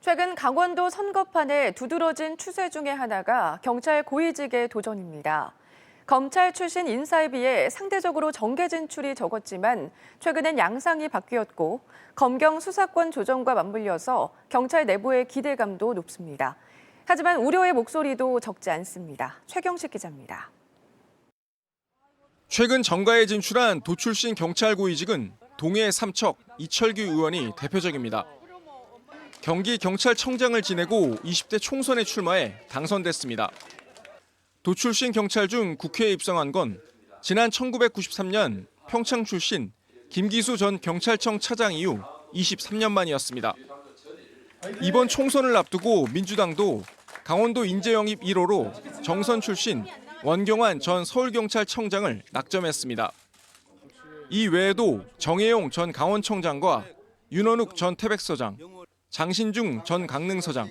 최근 강원도 선거판에 두드러진 추세 중에 하나가 경찰 고위직의 도전입니다. 검찰 출신 인사에 비해 상대적으로 정계 진출이 적었지만 최근엔 양상이 바뀌었고 검경 수사권 조정과 맞물려서 경찰 내부의 기대감도 높습니다. 하지만 우려의 목소리도 적지 않습니다. 최경식 기자입니다. 최근 정가에 진출한 도 출신 경찰 고위직은 동해 삼척 이철규 의원이 대표적입니다. 경기 경찰청장을 지내고 20대 총선에 출마해 당선됐습니다. 도 출신 경찰 중 국회에 입성한 건 지난 1993년 평창 출신 김기수 전 경찰청 차장 이후 23년 만이었습니다. 이번 총선을 앞두고 민주당도 강원도 인재 영입 1호로 정선 출신 원경환 전 서울경찰청장을 낙점했습니다. 이 외에도 정혜용 전 강원청장과 윤원욱 전 태백서장, 장신중 전 강능서장,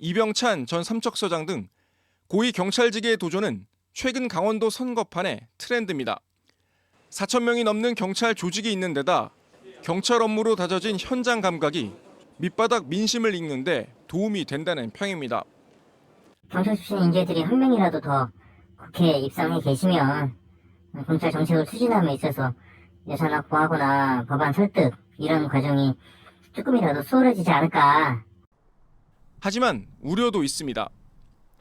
이병찬 전 삼척서장 등 고위 경찰직의 도전은 최근 강원도 선거판의 트렌드입니다. 4천 명이 넘는 경찰 조직이 있는 데다 경찰 업무로 다져진 현장 감각이 밑바닥 민심을 읽는데 도움이 된다는 평입니다. 경찰 출신 인재들이 한 명이라도 더 국회에 입성해 계시면 경찰 정책을 추진함에 있어서 예산 확보하거나 법안 설득 이런 과정이 조금이라도 수월해지지 않을까 하지만 우려도 있습니다.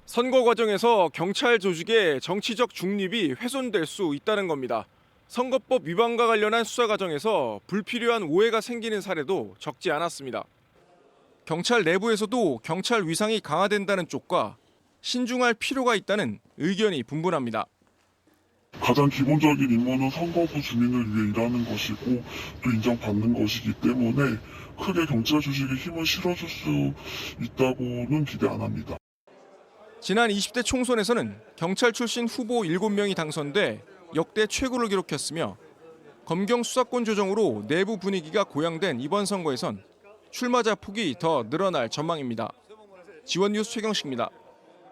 선거 과정에서 경찰 조직의 정치적 중립이 훼손될 수 있다는 겁니다. 선거법 위반과 관련한 수사 과정에서 불필요한 오해가 생기는 사례도 적지 않았습니다. 경찰 내부에서도 경찰 위상이 강화된다는 쪽과 신중할 필요가 있다는 의견이 분분합니다. 가장 기본적인 임무는 선거구 주민을 위해 일하는 것이고 또 인정받는 것이기 때문에 크게 경찰 조직에 힘을 실어줄 수 있다고는 기대 안 합니다. 지난 20대 총선에서는 경찰 출신 후보 7명이 당선돼 역대 최고를 기록했으며 검경 수사권 조정으로 내부 분위기가 고양된 이번 선거에선 출마자 폭이 더 늘어날 전망입니다. 지원 뉴스 최경식입니다.